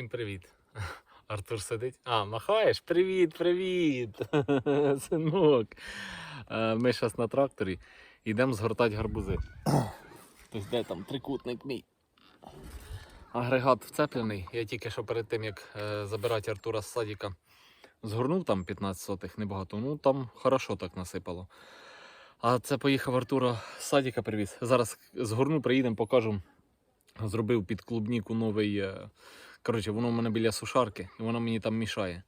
Всім привіт. Артур сидить. А, махаєш? Привіт, привіт! Синок. Е, Ми зараз на тракторі йдемо згортати гарбузи. Тобто де там трикутник мій. Агрегат вцеплений. Я тільки що перед тим, як е, забирати Артура з садика, згорнув там 15 сотих, небагато. Ну там хорошо так насипало. А це поїхав Артура з садика привіз. Зараз згорну, приїдемо, покажу. Зробив під клубніку новий. Коротше, воно в мене біля сушарки, і воно мені там мішає.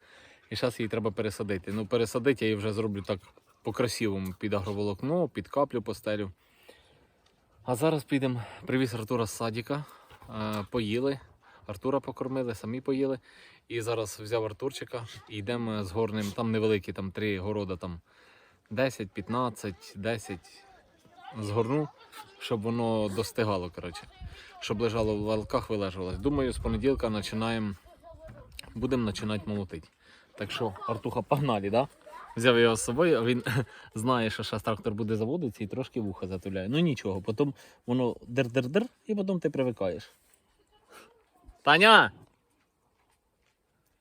І зараз її треба пересадити. Ну, пересадити я її вже зроблю так по-красивому під агроволокно, під каплю постелю. А зараз підемо, привіз Артура з садика, е, поїли. Артура покормили, самі поїли. І зараз взяв Артурчика і йдемо з горним, там невеликі, там три города, там 10, 15, 10. Згорну, щоб воно достигало, коротше. Щоб лежало в валках, вилежувалось. Думаю, з понеділка починаємо, будемо починати молотити. Так що, Артуха, погнали, да? Взяв його з собою, а він знає, що зараз трактор буде заводитися і трошки вуха затуляє. Ну нічого, потім воно дер-дер-дер, і потім ти привикаєш. Таня!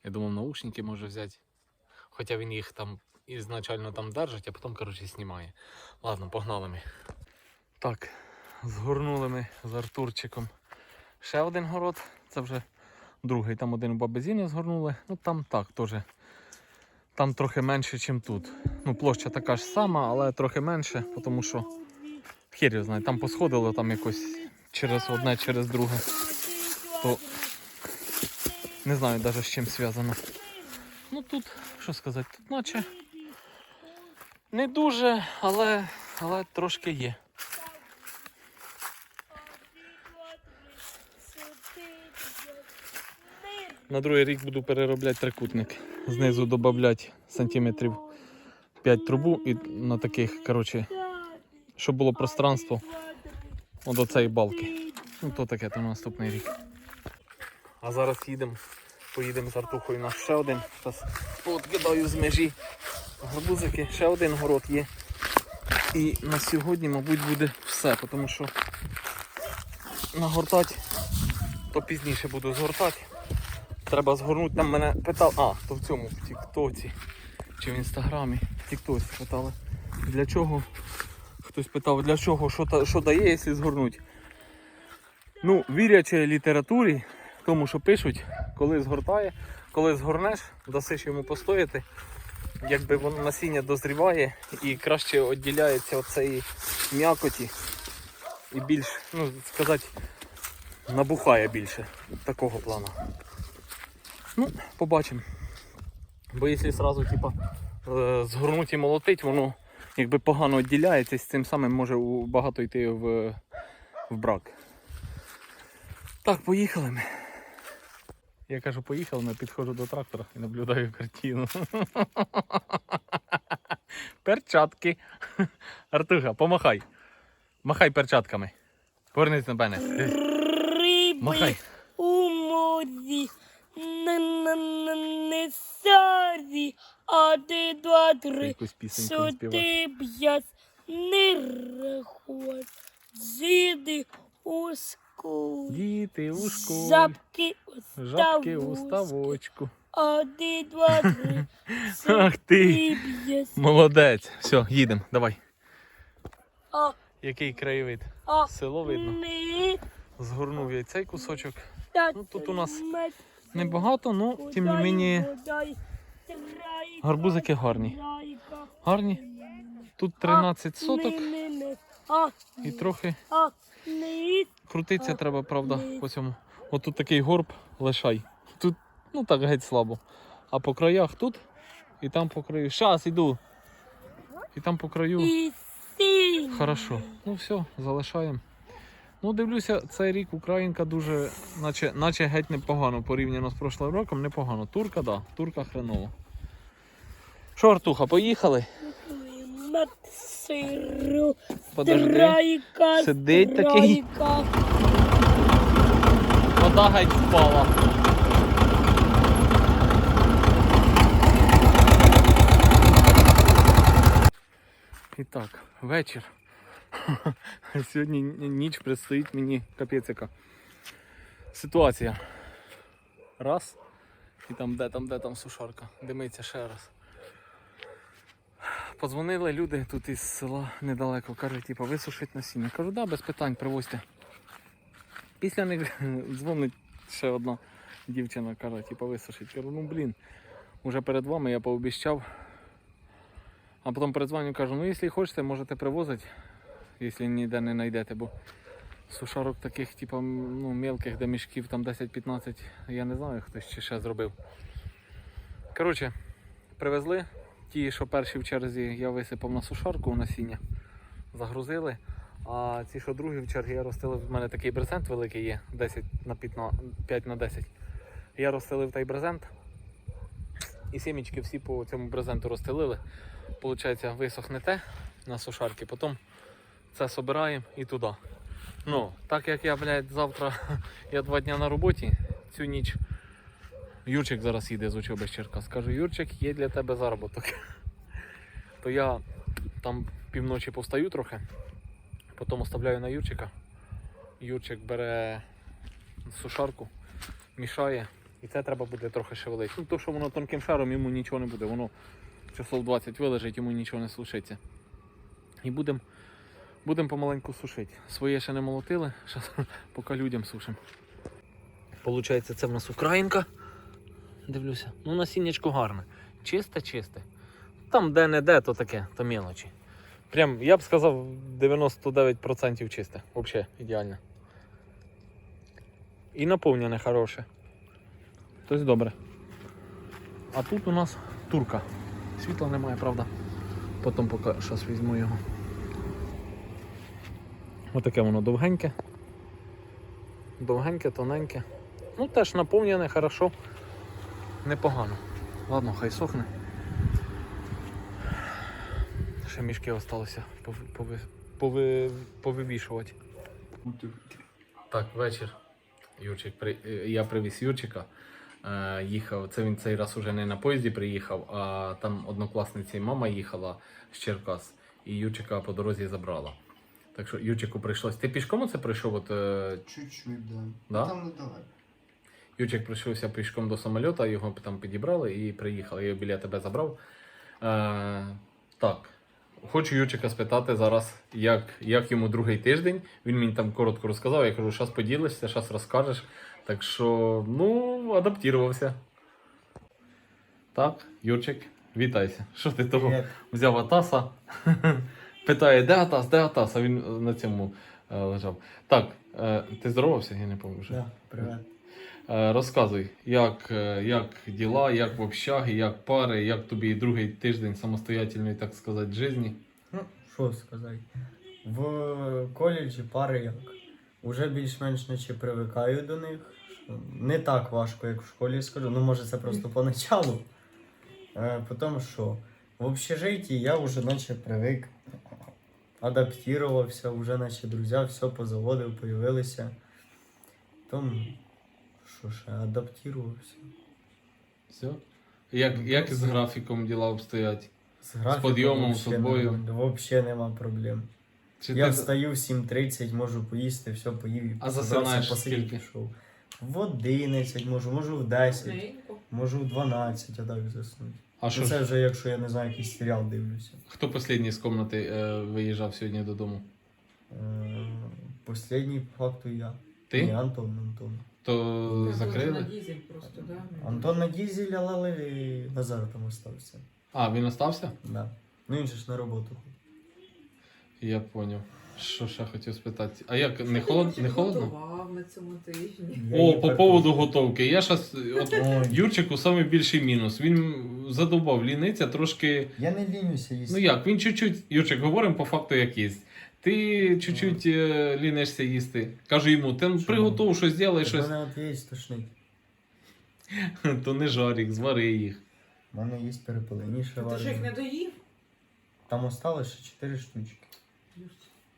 Я думав, наушники може взяти. Хоча він їх там ізначально там держить, а потім, коротше, знімає. Ладно, погнали ми. Так, згорнули ми з Артурчиком. Ще один город, це вже другий. Там один у баби Зіні згорнули. Ну там так теж. Там трохи менше, ніж тут. Ну, площа така ж сама, але трохи менше, тому що його знає, там посходило там якось через одне, через друге. То не знаю навіть з чим зв'язано. Ну тут, що сказати, тут наче не дуже, але, але трошки є. На другий рік буду переробляти трикутник. Знизу додати сантиметрів 5 трубу і на таких, коротше, щоб було пространство от до цієї балки. Ну то таке, на наступний рік. А зараз їдемо, поїдемо з Артухою на ще один. Зараз пооткидаю з межі гарбузики, ще один город є. І на сьогодні, мабуть, буде все, тому що нагортати, то пізніше буду згортати. Треба згорнути, там мене питав, а, то в цьому, в Тіктоці чи в інстаграмі, в Тіктоці питали. Для чого? Хтось питав, для чого, що, та- що дає, якщо згорнуть. Ну, вірячи літературі, тому що пишуть, коли згортає, коли згорнеш, дасиш йому постояти, якби воно насіння дозріває і краще відділяється від м'якоті і більш, ну, сказати, набухає більше такого плану. Ну, побачимо. Бо якщо одразу типа, е, згорнуть і молотить, воно якби погано відділяється, і з цим самим може багато йти в, в брак. Так, поїхали ми. Я кажу, поїхали, ми підходжу до трактора і наблюдаю картину. Перчатки. Артуха, помахай. Махай перчатками. Повернись на мене. Риби Махай. у морі, не, а ти два три, сюди б'ять, не рахуй, зіди у скулі, Діти у школі. жабки у Жабки у ставочку, один, два, три, Ах ти. Молодець. Все, їдемо, давай. а, Який краєвид? а, Село видно. не, Згорнув я цей кусочок. Ну, тут у нас Небагато, ну тим не мені гарбузики гарні. Гарні. Тут 13 соток і трохи крутиться треба, правда, по цьому. От тут такий горб лишай. Тут ну так геть слабо. А по краях тут і там по краю. Щас іду. І там по краю. Хорошо. Ну все, залишаємо. Ну, дивлюся, цей рік Українка дуже, наче, наче геть непогано порівняно з прошлим роком, непогано. Турка, да, турка хреново. Що, Артуха, поїхали? Сиру. Подожди. Трайка, Сидить такий. трайка. Вода геть впала. І так, вечір. Сьогодні ніч предстоїть мені капець яка. Ситуація. Раз. І там де там, де там сушарка. Димиться ще раз. Подзвонили люди тут із села недалеко, кажуть, типу, висушить насіння. Кажу, да, без питань, привозьте. Після них дзвонить ще одна дівчина, каже, типу, висушить. Кажу, ну блін, уже перед вами я пообіщав. А потім передзвоню, кажу, ну якщо хочете, можете привозити, якщо ніде не знайдете, бо сушарок таких, типу, ну, мелких, де мішків там 10-15, я не знаю, хтось ще ще зробив. Коротше, привезли. Ті, що перші в черзі, я висипав на сушарку у насіння, загрузили. А ці, що другі в черзі, я розстелив. В мене такий брезент великий є, 10 на 15, 5 на 10. Я розстелив той брезент. І сімічки всі по цьому брезенту розстелили. Получається, висохне те на сушарки, потім це собираємо і туди. Ну, так як я, блядь, завтра я два дні на роботі, цю ніч Юрчик зараз їде з учоби з Черкас. Кажу, Юрчик, є для тебе заробіток. То я там півночі повстаю трохи, потім оставляю на Юрчика. Юрчик бере сушарку, мішає, і це треба буде трохи шевелити. Ну, то, що воно тонким шаром, йому нічого не буде, воно часов 20 вилежить, йому нічого не случиться. І будемо будем помаленьку сушити. Своє ще не молотили, зараз поки людям сушимо. Получається, це в нас українка. Дивлюся. Ну, насіннячко гарне. Чисте, чисте. Там де-не-де, то таке, то мелочі. Прям, я б сказав, 99% чисте. Взагалі, ідеально. І наповнене хороше. Тобто добре. А тут у нас турка. Світла немає, правда. Потім поки зараз візьму його. Отаке воно довгеньке. Довгеньке, тоненьке. Ну теж наповнене, хорошо. Непогано. Ладно, хай сохне. Ще мішки залишилося пови, пови, пови, повивішувати. Так, вечір. Юрчик, при... е, я привіз Юрчика. Е, їхав. Це він цей раз уже не на поїзді приїхав, а там однокласниці мама їхала з Черкас, і Юрчика по дорозі забрала. Так що Юрчику прийшлось. Ти пішком оце прийшов? От, е, Чуть-чуть, да. Да? Там недалеко. Юрчик прийшовся пішком до самольота, його там підібрали і приїхали. Я біля тебе забрав. Е, так. Хочу Юрчика спитати зараз, як, як йому другий тиждень. Він мені там коротко розказав. Я кажу, зараз поділишся, зараз розкажеш. Так що, ну, адаптувався. Так, Юрчик, вітайся. Що ти того взяв Атаса? Питає, де Атас, де Атас? А він на цьому е, лежав. Так, е, ти здоровався? Я не пам'ятаю вже. Да, привет. Е, Розказуй, як, е, як діла, як в общагі, як пари, як тобі другий тиждень самостоятельної, так сказати, житті. Ну, що сказати. В коледжі пари як. Уже більш-менш наче привикаю до них. Не так важко, як в школі скажу. Ну, може, це просто поначалу. Е, Потім що? В общежитті я вже наче привик. Адаптувався, вже наче друзі, все позаводив, появилися. Тому, що ще, адаптувався. Все. Як, як з графіком діла обстоять? З, графіком підйомом, з вообще тобою? нема- проблем. Чи Я ти... встаю в 7.30, можу поїсти, все поїв і А засинаєш посидів, пішов. В 11 можу, можу в 10, можу в 12, а так заснути. А що Ну, ж, це вже якщо я не знаю, якийсь серіал дивлюся. хто останній з кімнати е, виїжджав сьогодні додому? Е, Послідній по факту я. Ти? Ні, Антон, Антон. То Антон На закрили? дизель просто, да? Антон на дізель, але Назар там остався. А, він остався? Да. Ну він же ж на роботу. Я зрозумів. Що ще хотів спитати? А як, не, Що холод... ти не холодно? готував на цьому тижні. О, по поводу готовки. Я щас, от, Юрчику найбільший мінус. Він задовбав ліниця трошки. Я не лінюся їсти. Ну як, він чуть-чуть, Юрчик, говоримо по факту як їсть. Ти чуть-чуть е, лінишся їсти. Кажу йому, ти приготуй щось, зробай У щось. мене от є тошнить. То не жарік, звари їх. У мене є перепелені ще Ти ж їх не варені. доїв? Там осталось ще 4 штучки.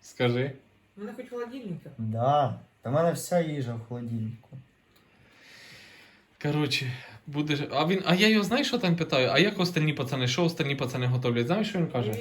Скажи. У мене хоч холодильника. Да. Та в мене вся їжа в холодильнику. Коротше, Будеш. А він. А я його знаєш, що там питаю? А як остальні пацани? Що остальні пацани готовлять? Знаєш, що він каже?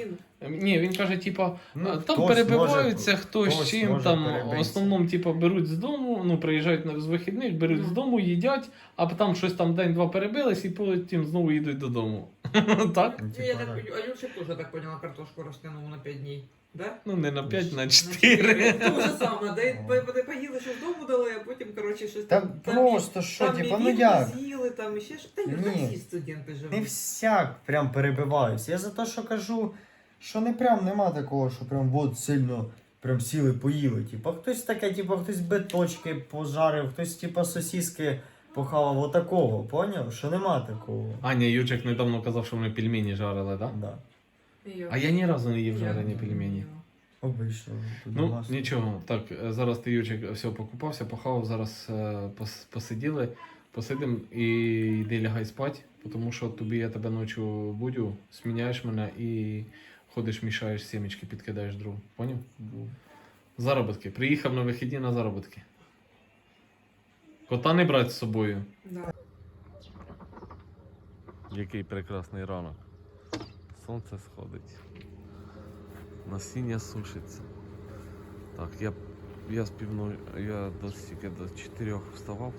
Він Ні, він каже, типа, Ну, а, там хтось перебиваються, може- хтось хтось чим може там. В основному, типа, беруть з дому, ну, приїжджають на- з вихідних, беруть Ну. з дому, їдять, а там щось там день-два перебились і потім знову їдуть додому. Так? Ну, Ну, я так да. поняла, Алюша тоже, так поняла, картошку растянул на 5 дней. Да? Ну, не на 5, на На 4. То же саме, да, по- по- поїли, що вдома дали, а потім, коротше, щось Та там. просто що, там типа, ну як? з'їли, там ще що. Та ні, Ні. всі студенти живуть. Не всяк прям перебиваюсь. Я за те, що кажу, що не прям нема такого, що прям от сильно прям сіли, поїли. Типа хтось таке, типа хтось биточки пожарив, хтось типа сосіски похавав отакого, поняв? Що нема такого. Аня Ючик недавно казав, що вони пельмені жарили, так? Да. А я ні разу не їв жарені пельмені. Обично. Ну, нема нічого. Так, зараз ти Ючик все покупався, похавав, зараз е, пос- посиділи, посидим і йди лягай спать, тому що тобі я тебе ночі будю, сміняєш мене і ходиш, мішаєш сімечки, підкидаєш дров. Поняв? Заробітки. Приїхав на вихідні на заробітки. Кота не брати з собою. Да. Який прекрасний ранок. Сонце сходить. Насіння сушиться. Так, я, я з півно, я до стільки до 4 вставав.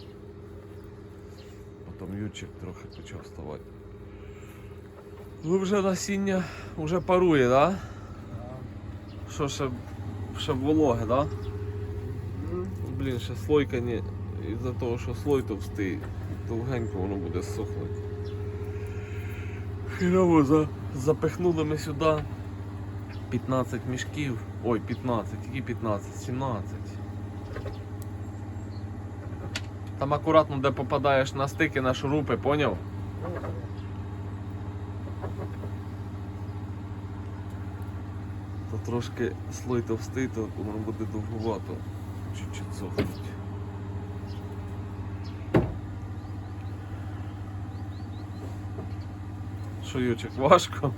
Потім Ючик трохи почав вставати. Ну вже насіння вже парує, да? Що ще, ще вологе, да? Блін, ще слойка не. Із-за того, що слой товстий, довгенько воно буде сохнути. Хірово за, запихнули ми сюди 15 мішків. Ой, 15, які 15, 17. Там акуратно, де попадаєш на стики, на шурупи, поняв? То трошки слой товстий, то воно буде довгувато. Чуть-чуть сохнуть. Що, Ючик, важко?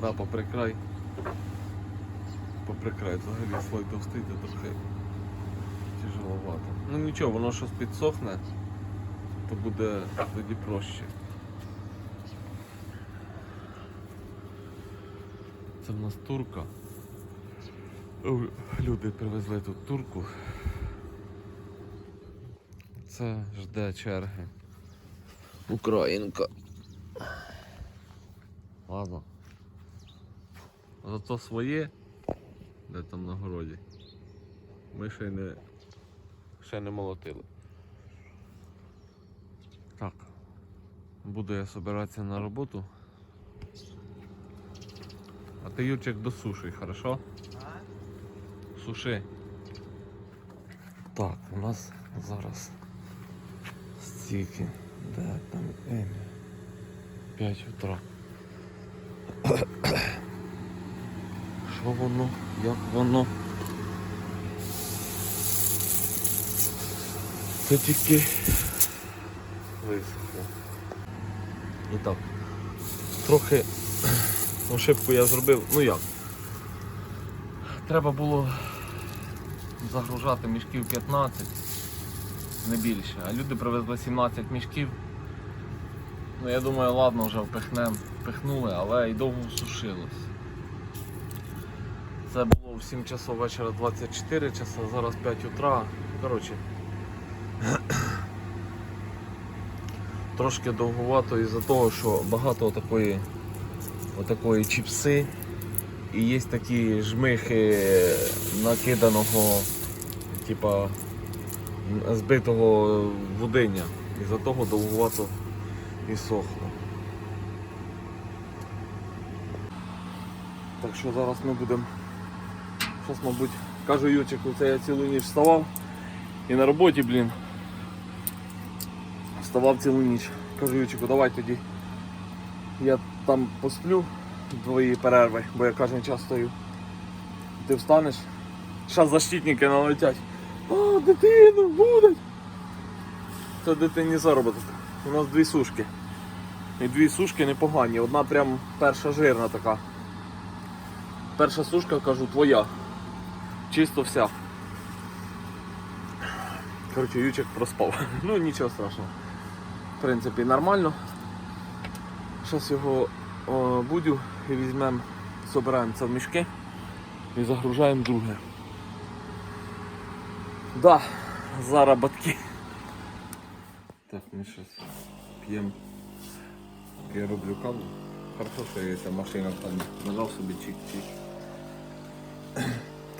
Да, поприкрай. Поприкрай, взагалі слой товстий, то трохи тяжеловато. Ну нічого, воно щось підсохне, то буде тоді проще. Це в нас турка. Люди привезли тут турку. Це жде черги. Українка. Ладно. Зато своє, де там на городі. Ми ще й не, ще не молотили. Так. Буду я собиратися на роботу. А ти Юрчик досушуй, хорошо? Суши. Так, у нас зараз стільки. Де там Емі? 5 утра. Що воно? Як воно? Це тільки висохло. І так. Трохи ошибку я зробив. Ну як? Треба було загружати мішків 15, не більше. А люди привезли 17 мішків. Ну я думаю, ладно, вже впихнем. Впихнули, але й довго сушилось. В 7 часов вечора 24 часа, зараз 5 утра. Коротше. Трошки довгувато із-за того, що багато такої, отакої чіпси і є такі жмихи накиданого, типа збитого будиння. Із-за того довгувато і сохло. Так що зараз ми будемо. Зараз, мабуть, кажу Ючику, це я цілу ніч вставав і на роботі, блін. Вставав цілу ніч. Кажу Ючику, давай тоді. Я там посплю двої перерви, бо я кожен час стою. Ти встанеш, зараз защитники налетять. А, дитину, будуть. Це дитині заробіток. У нас дві сушки. І дві сушки непогані. Одна прям перша жирна така. Перша сушка, кажу, твоя. Чисто вся. Коротше, Ючик проспав. Ну нічого страшного. в принципі, нормально. Зараз його о, будю і візьмемо, собираємо це в мішки і загружаємо друге. Да, заработки. Так, ми зараз п'ємо. Я роблю каву. Хорошо, що є ця машина там нажав собі чик-чик.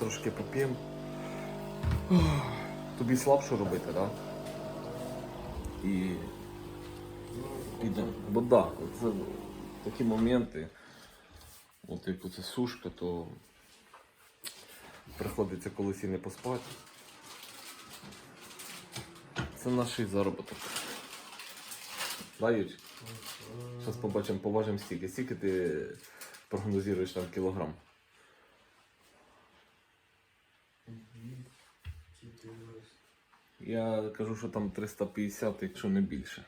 Трошки поп'ємо. Тобі слабше робити, так? Да? І підемо. Бо да, це такі моменти, от як це сушка, то приходиться колись і не поспати. Це наш заробіток. Да, Юрій? Зараз побачимо, поважимо стільки. Скільки ти прогнозуєш там кілограм? Я кажу, що там 350, якщо не більше.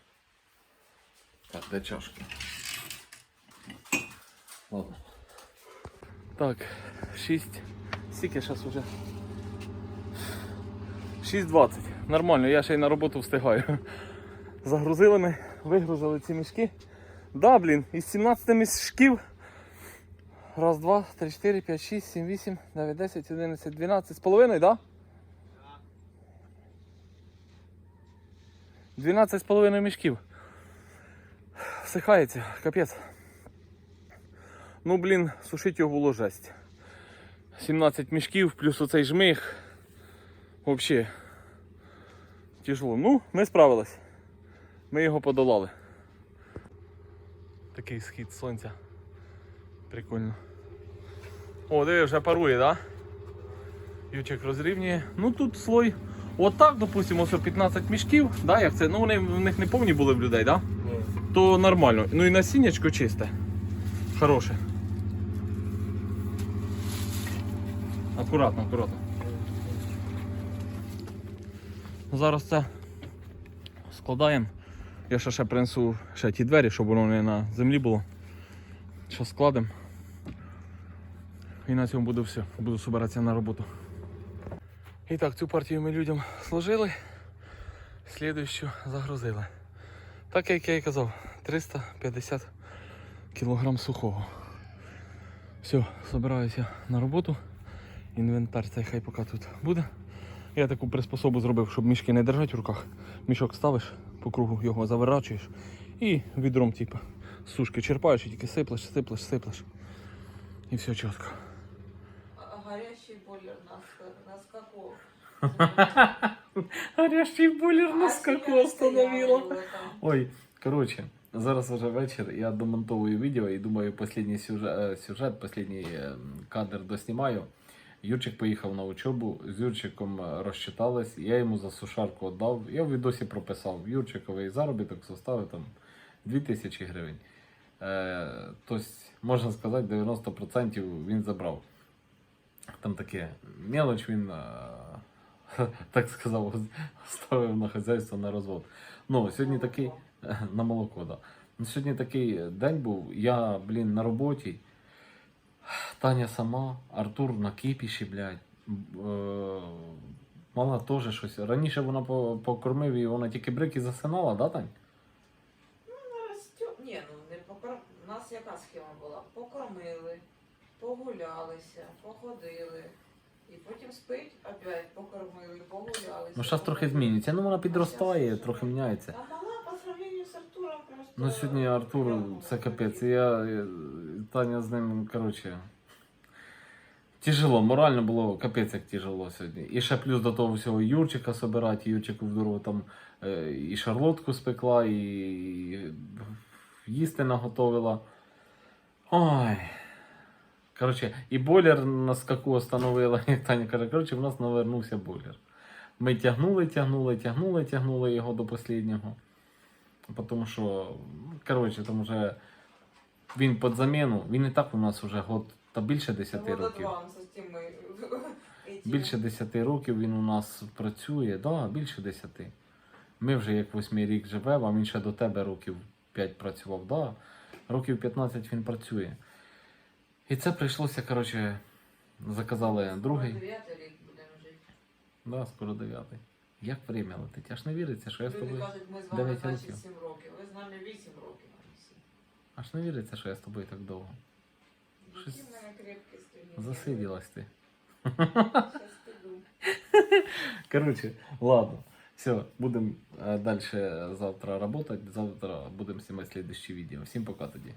Так, де чашки? Ладно. Так, 6. Скільки зараз вже? 6.20. Нормально, я ще й на роботу встигаю. Загрузили ми, вигрузили ці мішки. Да, блін, із 17 мішків. Раз, два, три, чотири, п'ять, шість, сім, вісім, дев'ять, десять, одинадцять, дванадцять з половиною, да? 12 з половиною мішків. Всихається, капець. Ну, блін, сушить його було жесть. 17 мішків, плюс оцей жмих. Взагалі. Тяжело. Ну, ми справились. Ми його подолали. Такий схід сонця. Прикольно. О, диви, вже парує, так? Да? Ючик розрівнює. Ну тут слой. Отак, допустимо, 15 мішків, да, як це? Ну вони в них не повні були в людей, да? то нормально. Ну і насіннячко чисте. Хороше. Акуратно, акуратно. Зараз це складаємо. Я ще, ще принесу ще ті двері, щоб воно не на землі було. Зараз складемо. І на цьому буде все. Буду збиратися на роботу. І так, цю партію ми людям сложили, слідуючу загрузили. Так як я і казав, 350 кг сухого. Все, збираюся на роботу. Інвентар цей хай поки тут буде. Я таку приспособу зробив, щоб мішки не держати в руках. Мішок ставиш, по кругу його заворачуєш і відром, типу, сушки черпаєш і тільки сиплеш, сиплеш, сиплеш. І все чітко. Горящий бойлер нас, нас каков. Горящий бойлер А сильно стояло там. Ой, коротше, зараз вже вечір, я домонтовую відео і думаю, останній сюжет, е, сюжет останній е, кадр доснімаю. Юрчик поїхав на учебу, з Юрчиком е, розчитались, я йому за сушарку віддав. Я в відосі прописав Юрчиковий заробіток составив там 2000 гривень. Тобто, можна сказати, 90% він забрав. Там таке мелоч він, е, так сказав, ставив на хазяйство на розвод. Ну, сьогодні такий на молоко, да. Ну, Сьогодні такий день був. Я, блін, на роботі. Таня сама, Артур на кипіші, блядь. Е, Мала теж щось. Раніше вона по- покормив і вона тільки брики засинала, да, Тань? Ростю- Ні, ну не покорм... У нас яка схема була? Покормили, погулялися, походили. І потім спить, опять покормили, погулялися. Ну, зараз трохи змінюється. Ну, вона підростає, трохи міняється. А мала по сравнению з Артуром просто... Ну, сьогодні Артур, це капець. Я, я- Таня з ним, коротше. Тяжело, морально було капець як тяжело сьогодні. І ще плюс до того всього Юрчика собирати, Юрчику в дорогу там е, і шарлотку спекла, і їсти наготовила. Ой. Коротше, і бойлер на скаку остановила, як Таня каже, коротше, в нас навернувся бойлер. Ми тягнули, тягнули, тягнули, тягнули його до останнього. Тому що, ну, коротше, там вже він під заміну, він і так у нас вже год та більше 10 років. этими. Більше 10 років він у нас працює, да, більше 10. Ми вже як восьмий рік живемо, а він ще до тебе років 5 працював, да. Років 15 він працює. І це прийшлося, коротше, заказали другий. Дев'ятий рік будемо жити. Да, скоро 9. Як время летить? Аж не віриться, що я з Люди тобою. кажуть, ми з вами дев'ять років. 7 років. Ви з нами 8 років. Аж не віриться, що я з тобою так довго. Які Щось в мене крепкі стрільні. Засиділась ти. Щас піду. Короче, ладно. Все, будемо далі завтра працювати. Завтра будемо знімати следующее відео. Всім пока тоді.